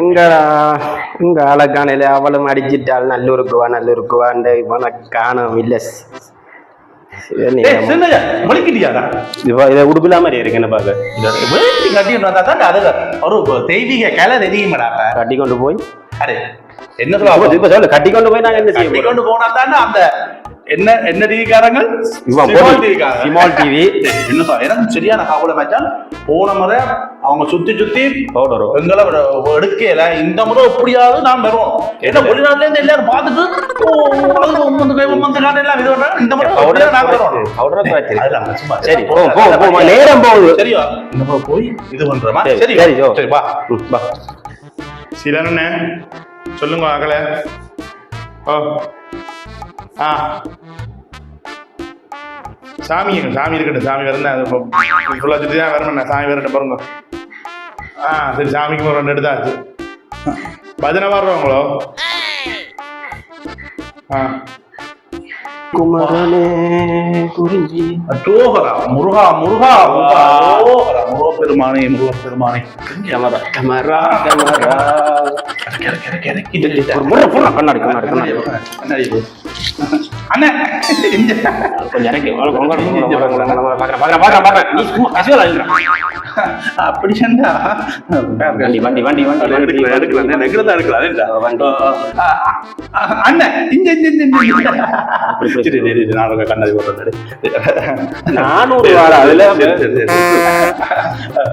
எங்கடா இங்க ஆளக்கானையில அவளும் அடிச்சிட்டாள். நல்லூருக்குவா நல்லூருக்குவாண்ட இவனை காணும். இல்ல ஏய், சின்னய்யா, முழிக்கிட்டியாடா? இதை உடுப்பில்லா மாதிரி இருக்கு என்ன பார்க்க. கட்டி கொண்டு போய்? என்ன சொல்லுவா இப்ப சொல்லு கட்டி கொண்டு போய் நாங்க என்ன செய்ய கொண்டு போனா தானே அந்த என்ன என்ன டிவிக்காரங்க சிமால் டிவி. என்ன சொல்ல எனக்கு சரியான காவல மச்சான் போன முறை அவங்க சுத்தி சுத்தி பவுடரோ எங்களை எடுக்கல இந்த முறை எப்படியாவது நான் வருவோம். ஏன்னா வெளிநாட்டுல இருந்து எல்லாரும் பார்த்துட்டு எல்லாம் இது. இந்த முறை எப்படியாவது நாங்க வருவோம். சரி போ போ போ நேரம் போகுது. சரியா இந்த முறை போய் இது பண்றோமா? சரி, சரி சரி. சரி வா. வா. சிலருண்ணே சொல்லுங்க அகல ஓ ஆ. சாமி சாமி இருக்கட்டும் சாமி வரணும் அது ஃபுல்லாக தான் வரணும் சாமி வரட்டும் பாருங்க. ஆ சரி சாமிக்கு ஒரு ரெண்டு எடுத்தாச்சு. பஜனை வர்றவங்களோ ஆ. குமரனே குறிஞ்சி டோகரா முருகா முருகா முருகா டோகரா முருக பெருமானே முருக பெருமானே கமரா கமரா கமரா கண்ணாடி கண்ணாடி கண்ணாடி கண்ணாடி. அண்ணே. கொஞ்சம். நீ சும்மா. அப்படி சொன்னா வண்டி வண்டி வண்டி வண்டி. எடுக்கலாம் எடுக்கலாம் நான் எடுக்கலாம் அண்ணன் இங்க இங்க இங்க உங்க கண்ணாடி போடுறேன் நானூறு வாரம் அதுல.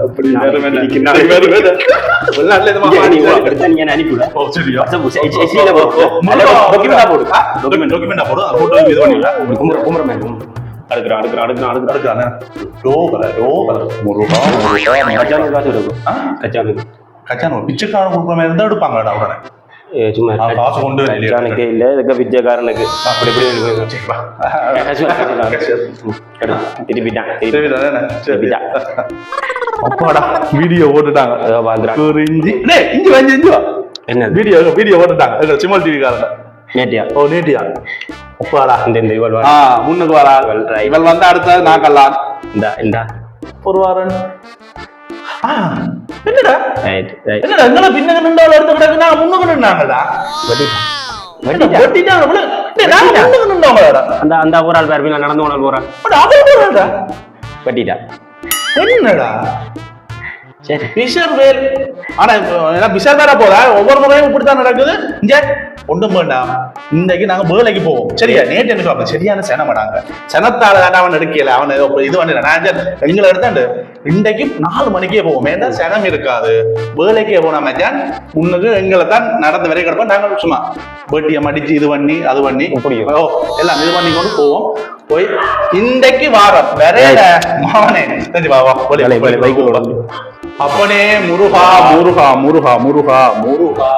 அப்படி அனுப்பிவிடு. போடு. அடுக்குறான், அடுக்குறான், அடுக்குறான், அடுக்குறான். அடுக்கானே. டோகரா, டோகரா. முருகா. கச்சானுக்கு காசு எடுக்கும். ஆ? கச்சானுக்கு. கச்சான் ஒரு பிச்சைக்காரன் கொடுக்குற மாதிரி இருந்தா எடுப்பாங்கடா உடனே சும்மா காசு கொண்டு. கச்சானுக்கு இல்ல, இதுக்கு பிச்சைக்காரனுக்கு. அப்படி இப்படி. திருப்பிட்டான். திருப்பிட்டான். அப்பாடா வீடியோ ஓட்டுட்டாங்க இஞ்சி வந்து இஞ்சி வா? வீடியோ வீடியோ ஓட்டுட்டாங்க சிமல் டிவி காரங்க நேட்டியா? ஓ நீட்டியா அப்பாடா இந்த இந்த இவள். ஆ முன்னுக்கு வரா இவள் வந்து அடுத்தது நான் கல்லான் இந்தா, இந்தா. ஒரு வாரன் ஆ என்னடா. என்னடா எங்களை பின்னுக்கு நின்றவள் எடுத்து கிடக்கு நான் முன்னுக்கு நின்றவங்களடா அந்த அந்த ஒரு ஆள் பேர் நடந்து போன போறான் என்னடா? பிஷர் வேல் ஆனா பிஷர் வேற போதா ஒவ்வொரு முறையும் இப்படித்தான் நடக்குது. இங்க ஒண்ணும் வேண்டாம். இன்னைக்கு நாங்க வேலைக்கு போவோம். சரியா? நேற்று எனக்கு அப்ப சரியான செனமாடாங்க. செனத்தால தாண்டா அவன் எடுக்கல அவன் இது பண்ணல நான் எங்களை எடுத்தாண்டு இன்றைக்கு நாலு மணிக்கே போவோம். ஏன்னா செனம் இருக்காது? வேலைக்கே போன மச்சான் முன்னுக்கு எங்களை தான் நடந்து வரை கிடப்போம். நாங்கள் சும்மா பேட்டியை மடிச்சு இது பண்ணி அது பண்ணி எல்லாம் இது பண்ணி கொண்டு போவோம். போய் இன்றைக்கு வாரம். வரையில மாவனே சரி வா வா. அப்பனே முருகா. முருகா முருகா முருகா முருகா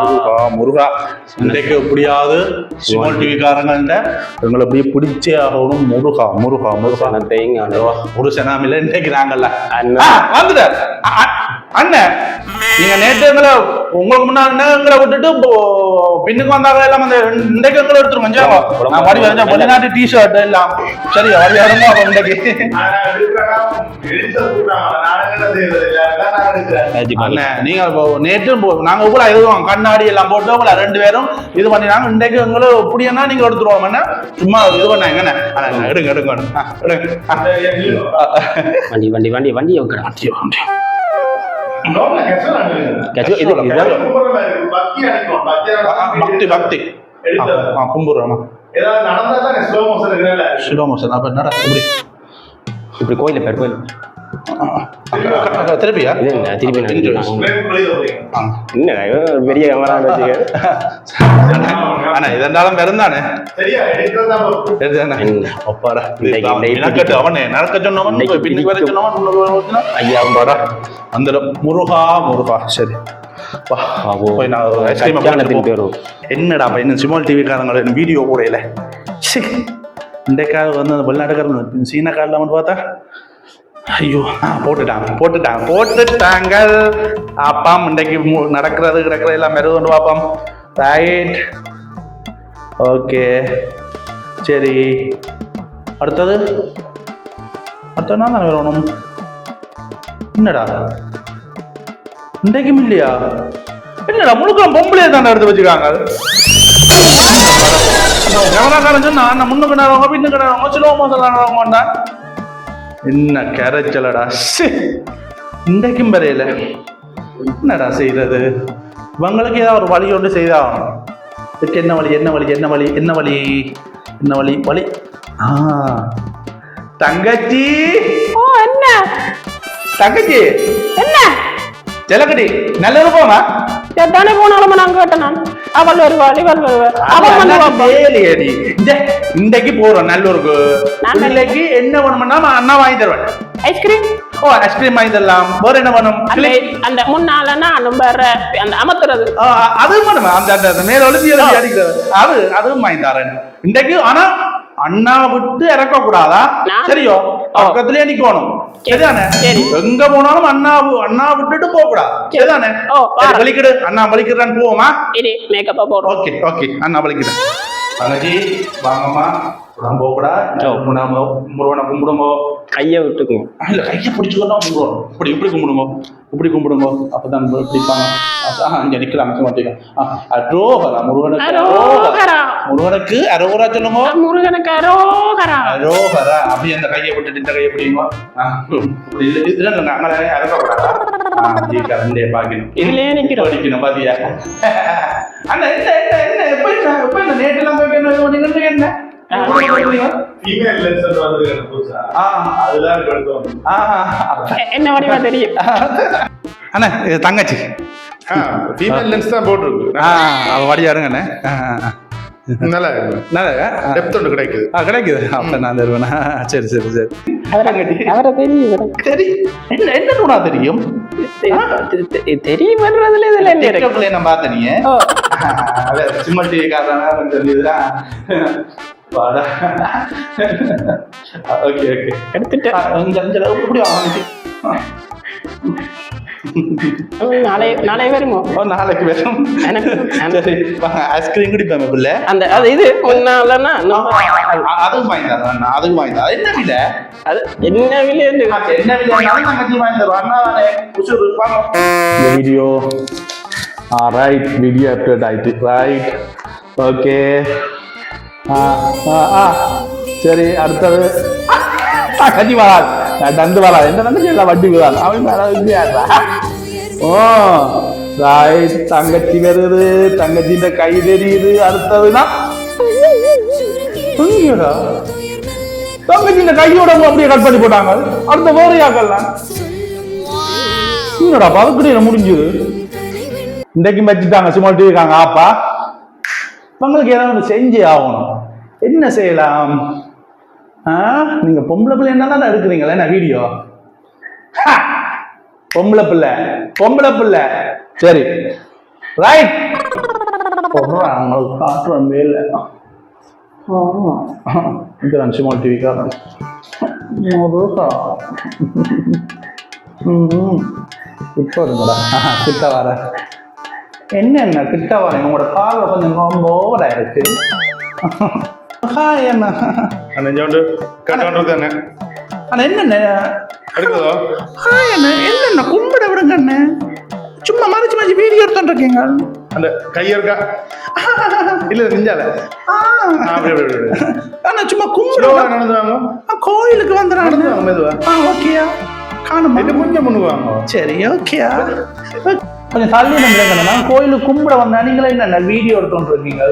முருகா முருகா. இன்றைக்கு எப்படியாவது சிமல் டிவி காரங்கள்ட்ட எங்களை அப்படியே பிடிச்சே ஆகணும். முருகா முருகா முருகா. காணும். ஒரு செனாமில இன்றைக்கு. ஆ, வந்துட்டார். அண்ணன் நீங்க நேற்று எங்களை உங்களுக்கு முன்னாடி விட்டுட்டு பின்னுக்கு வந்தாங்க எல்லாம் அந்த இன்றைக்கு எங்களை எடுத்துரும் கொஞ்சம் நான் வடி வரைஞ்ச வெளிநாட்டு டி ஷர்ட் எல்லாம். சரி வடி வரணும் அப்ப இன்றைக்கு. நீங்க நேற்று நாங்க உங்களை எழுதுவோம் கண்ணாடி எல்லாம் போட்டு உங்களை ரெண்டு பேரும் இது பண்ணினாங்க. இன்றைக்கு எங்களை எப்படின்னா நீங்க எடுத்துருவோம் என்ன சும்மா இது பண்ணாங்க என்ன எடுங்க எடுங்க ஆ. வண்டி வண்டி வண்டி வண்டி கச்சு இது பக்தி பக்தி கும்பிடுறோம் ஸ்லோ மோஷன் இருக்கல ஸ்லோ மோஷன் அப்ப என்னடா இப்படி இப்படி கோயில் பேர் கோயில் திருப்பியா என்ன திருப்பி இவன் பெரிய கேமரா வச்சுக்க அண்ணா இதெண்டாலும் பிறந்தானே? அப்பாடா அவன் நடக்க சொன்னவன் பின்னுக்கு வர. சொன்னவன். ஐயா அந்த முருகா முருகா சரி. என்னடா பையன் சிமால் டிவி காரங்கள வீடியோ போடையில இன்றைக்காக வந்து அந்த வெளிநாட்டுக்காரன் சீன காரில் வந்து பார்த்தா ஐயோ ஆ, போட்டுட்டாங்க போட்டுட்டாங்க போட்டுட்டாங்க ஆப்பாம் இன்றைக்கு மு- நடக்கிறது கிடக்கிறது எல்லாம் மெருகொண்டு பார்ப்போம். Right okay. சரி. அடுத்தது? அடுத்த நாள் தானே வரணும் என்னடா? இன்றைக்கும் இல்லையா? என்னடா முழுக்க பொம்பளையே தானே எடுத்து வச்சுக்காங்க கேமராக்காரன் சொன்னா நான் முன்னுக்கு நேரவங்க பின்னுக்கு நேரவங்க சிலவங்க சொல்லவங்கண்டா என்ன கரைச்சலடா. இன்றைக்கும் வரையில என்னடா செய்யறது இவங்களுக்கு ஏதாவது ஒரு வழி ஒன்று செய்தாகணும். இதுக்கு என்ன வழி என்ன வழி என்ன வழி என்ன வழி? என்ன வழி? வழி? ஆ. தங்கச்சி! ஓ என்ன? தங்கச்சி! என்ன? செல்லக்கடி நல்லது போமா எத்தானே போனாலும் நான் கேட்டேன் நான். அவள் வருவாள் இவள் வருவாள். அவள் இன்றைக்கு போறோம் நல்லூருக்கு. பிள்ளைக்கு என்ன நான் அண்ணா வாங்கி தருவேன். ஐஸ்கிரீம்? ஓ ஐஸ்கிரீம் வாங்கி தரலாம் வேற என்ன வேணும்? அந்த அந்த முன்னால நான் வேற அந்த அமர்த்துறது. அதுவும் வேணுமா? அந்த அந்த மேல ஒளிஞ்சி அடிக்கிறது அது அதுவும் வாங்கி தரேன். இன்றைக்கு ஆனா அண்ணா விட்டு இறக்க கூடாதா? சரியோ? பக்கத்திலே நிக்கணும். சரிதானே? சரி. எங்க போனாலும் அண்ணா அண்ணா விட்டுட்டு போக கூடாது. சரிதானே. வலிக்கிடு. அண்ணா வலிக்கிறான்னு போவோமா? மேக்கப்பா ஓகே ஓகே. அண்ணா வலிக்கிறேன் தங்கச்சி வாங்கம்மா. உடம்பு போகக்கூடா முடாம முருகனை கும்பிடுங்க கையை விட்டுக்குங்க இல்ல கையை பிடிச்சுக்கொண்டா கும்பிடுவோம். இப்படி இப்படி கும்பிடுங்க இப்படி கும்பிடுங்க அப்பதான் பிடிப்பாங்க அதான் இங்க நிக்கலாம் நிக்க மாட்டேங்க அரோகரா முருகனுக்கு அரோகரா. முருகனுக்கு அரோகரா சொல்லுங்க முருகனுக்கு அரோகரா. அரோகரா. அப்படி அந்த கையை விட்டுட்டு இந்த கையை பிடிங்க. ஆ, இப்படி இல்ல அறக்கக்கூடாதா ரெண்டே பாக்கணும். இதுலயே நிக்கிறோம்? படிக்கணும் பாத்தியா? அண்ணா என்ன எப்ப எப்ப போய் வடிவா தெரியும்? அண்ணா இது தங்கச்சி. ஃபீமேல் லென்ஸ் தான் போட்டிருக்கு. அவ வடியா இருங்கண்ணே. நல்லா நல்லா டெப்த் ஒன்று கிடைக்குது. ஆ கிடைக்குது. அப்ப நான் தருவேண்ணா சரி சரி சரி. அவரை அவரை தெரியும். சரி. என்ன என்ன நூனா தெரியும்? தெ- தெ- தெரியும் வர்றதுல இதுல என்ன இருக்கு. ஓ. அத சிம்மல் டிவி காரணம் கொஞ்சம் இதுதா வாடா. Okay okay. எடுத்துட்டு அஞ்சு அஞ்சு இப்படி வாங்கிச்சு ம், நாளை நாளை வருமோ? ஓ நாளைக்கு வரும். சரி ஐஸ்கிரீம் குடிப்பேன் பிள்ளை. அந்த அது இது முன்னாலன்னா அதுவும் வாங்கி தரேன் அதுவும் வாங்கி தரேன். என்ன விலை? அது என்ன விலை என்ன இந்த வீடியோ ரைட் வீடியோ அப்டேட் ஆயிட்டு. ரைட் ஓகே சரி அடுத்தது. கஞ்சி வராது. நடந்து வராது எந்த நடந்து எல்லாம் வட்டி விடாது அவன் மேல ஓ தாய் தங்கச்சி வருது தங்கச்சின்ற கை தெரியுது அடுத்ததுதான் எங்கேடா தங்கச்சி இந்த கையோட அப்படியே கட் பண்ணி போட்டாங்க அடுத்த வேற யாக்கல்லாம் என்னடா பதுக்கடியில முடிஞ்சது இன்றைக்கும் வச்சுட்டாங்க சும்மா இருக்காங்க ஆப்பா உங்களுக்கு ஏதாவது செஞ்சே ஆகணும் என்ன செய்யலாம் நீங்க பொம்பளை பிள்ளை என்ன எடுக்கிறீங்களே என்ன வீடியோ? பொம்பளை பிள்ளை. பொம்பளை பிள்ளை. சரி. ரைட் அவங்களுக்கு காட்டுறோம் மேல இது அன்சுமால் டிவி காரன் இப்போ இருங்கடா. கிட்ட வர. என்னென்ன கிட்ட வரேன் உங்களோட பார்வை கொஞ்சம் ரொம்ப ஓவரா இருக்கு ஹாய் அண்ணா என்னண்ணே ஹாய் அண்ணா என்னண்ணா கும்பிட விடுங்க அண்ணே சும்மா மறைச்சு மறைச்சு வீடியோ எடுத்துட்டு இருக்கீங்க அந்த கையற்கா இல்ல நெஞ்சால ஆ. ஆ, அப்படி அப்படி அப்படி, அப்படி அண்ணா சும்மா கும்பிட ஸ்லோவா நடந்து வாங்க ஆ, கோயிலுக்கு வந்துடுறாங்க நடந்து வாங்க மெதுவா ஆ ஓகேயா காணுமா இது கொஞ்சம் முன்னுவாங்க சரி ஓகேயா கொஞ்சம் தள்ளி நான் கோயிலுக்கு கும்பிட வந்தேன் நீங்களே என்ன வீடியோ எடுத்துட்டு இருக்கீங்க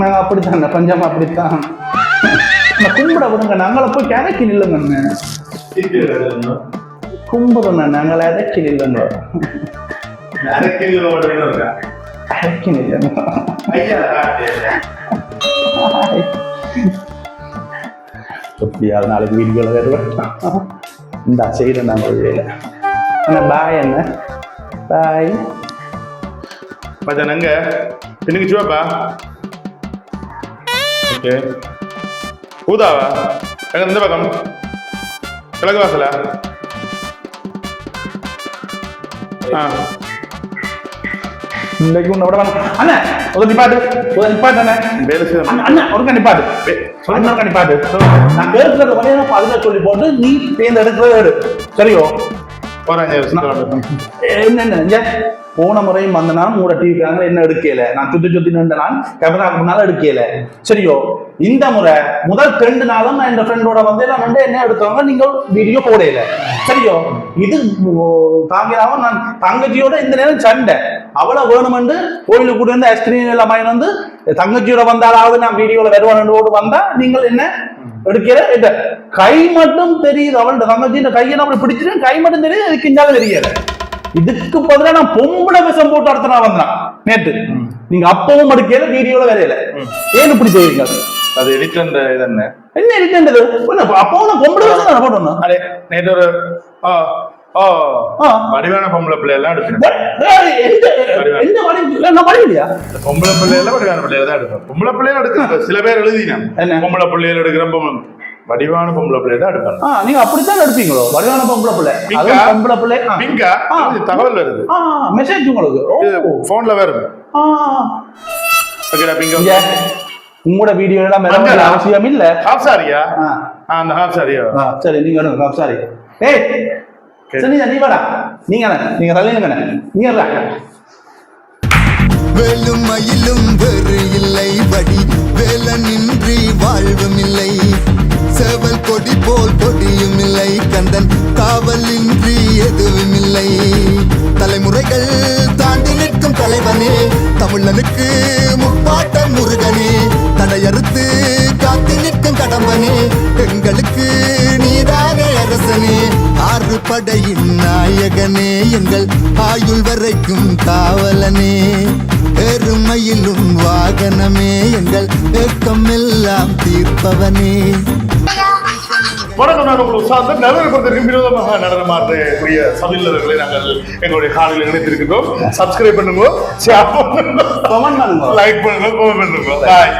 நாங்கள் அப்படித்தான் கொஞ்சம் அப்படித்தான். கும்பிட விடுங்க நாங்கள போய் கிழக்கி நில்லுங்க கும்பிடுங்க நாங்கள் இறக்கி நில்லுங்க. இறக்கி நில்லுங்க எப்படியாவது நாளைக்கு வீடியோவில் வருவேன் இந்த செய்கிறேன் நான் வேலை. அண்ணா பாய் என்ன பாய் மச்சான் எங்க? பின்னுக்கு சிவாப்பா? ஓகே. ஊதாவா? எங்க இந்த பக்கம்? கிழக்கு வாசலா? இன்னைக்கு உன்னை விட அண்ணா ஒரு நிப்பாட்டு. ஒரு நிப்பாட்டு அண்ணா. வேலை செய்ய அண்ணா, ஒரு நிப்பாட்டு. ஒரு நிப்பாட்டு. நான் கேட்கறது வழியா பதில சொல்லி போட்டு நீ தேர்ந்தெடுக்கிறது சரியோ? ஒரு அஞ்சு வருஷம் என்னென்ன இங்க? போன முறையும் வந்த நான் உங்களோட டிவி கேமரா என்ன எடுக்கல? நான் சுத்தி சுத்தி நின்ற நான் கேமராக்கு முன்னால எடுக்கல. சரியோ? இந்த முறை முதல் ரெண்டு நாளும் நான் இந்த ஃப்ரெண்டோட வந்து நான் வந்து என்ன எடுத்தவங்க நீங்க வீடியோ போடல. சரியோ? இது தாங்கியாவும் நான் தங்கச்சியோட இந்த நேரம் சண்டை. அவளை வேணுமென்று கோயிலுக்கு கூட இருந்து ஐஸ்கிரீம் எல்லாம் வாங்கி வந்து தங்கச்சியோட வந்தாலாவது நான் வீடியோல வருவானோடு வந்தா நீங்கள் என்ன எடுக்கிற இல்ல கை மட்டும் தெரியுது. அவள்கிட்ட தங்கச்சியின் கையை நம்ம பிடிச்சிட்டு கை மட்டும் தெரியுது. அதுக்கு இந்தாலும் தெரியல இதுக்கு பதிலா நான் பொம்பளை விஷம் போட்டு அடுத்த நான் வந்தேன் நேத்து. நீங்க அப்பவும் எடுக்கல வீடியோல வரையல ஏன் இப்படி செய்வீங்க அது எடிட்டர் இது என்ன? என்ன இருக்கின்றது அப்பவும் நான் பொம்பளை விஷம் தானே போட்டோம் அடே நேற்று ஒரு ஓ. வடிவான பொம்பளை பிள்ளை எல்லாம் நான் வழி இல்லையா பொம்பளை பிள்ளைகள வடிவான பிள்ளைகள் தான் பொம்பளை பிள்ளைகள் எடுக்கிறேன் சில பேர் எழுதினேன். என்ன? பொம்பளை பிள்ளைகள் எடுக்கிற பொம்பளை வடிவான பொம்பளை பிள்ளை தான் எடுப்பேன் ஆ நீங்க அப்படித்தான் எடுப்பீங்களோ? வடிவான பொம்பளை பிள்ளை? அதுவும் பொம்பளை பிள்ளை. ஆ. பிங்கா. இது தகவல் வருது. ஆ மெசேஜ் உங்களுக்கு. ஓ. போன்ல வருது ஆ ஓகேடா பிங்கா உங்களோட வீடியோ எல்லாம் அவசியம் இல்ல. ஹாஃப் சாரியா அந்த ஹாஃப் சாரியா ஆ, சரி நீங்க எடுங்க சாரி ஏய் சரி நீ வாடா. நீங்க நீங்க தள்ளிங்க நீங்க. வேலும் மயிலும் வேறு இல்லை வடி வேலனின்றி வாழ்வும் இல்லை செவல் கொடி போல் கொடியும் இல்லை. கந்தன் காவலின்றி எதுவும் இல்லை தலைமுறைகள் தாண்டி நிற்கும் தலைவனே. தமிழனுக்கு முப்பாட்ட முருகனே. தடையறுத்து காத்து நிற்கும் கடம்பனே. எங்களுக்கு நீதானே அரசனே. ஆறு படையின் நாயகனே. எங்கள் ஆயுள் வரைக்கும் காவலனே. எருமையிலும் வாகனமே. எங்கள் ஏக்கம் எல்லாம் தீர்ப்பவனே. வணக்கம். நான் உங்களுக்கு சார்ந்த நகரப்படுத்திற்கு விரோதமாக நடனமாற்றக்கூடிய சமையலர்களை நாங்கள் எங்களுடைய காலையில் இணைத்திருக்கிறோம் சப்ஸ்கிரைப் பண்ணுங்க. ஷேர் பண்ணுங்க. லைக் பண்ணுங்க. Comment பண்ணுங்க. பாய்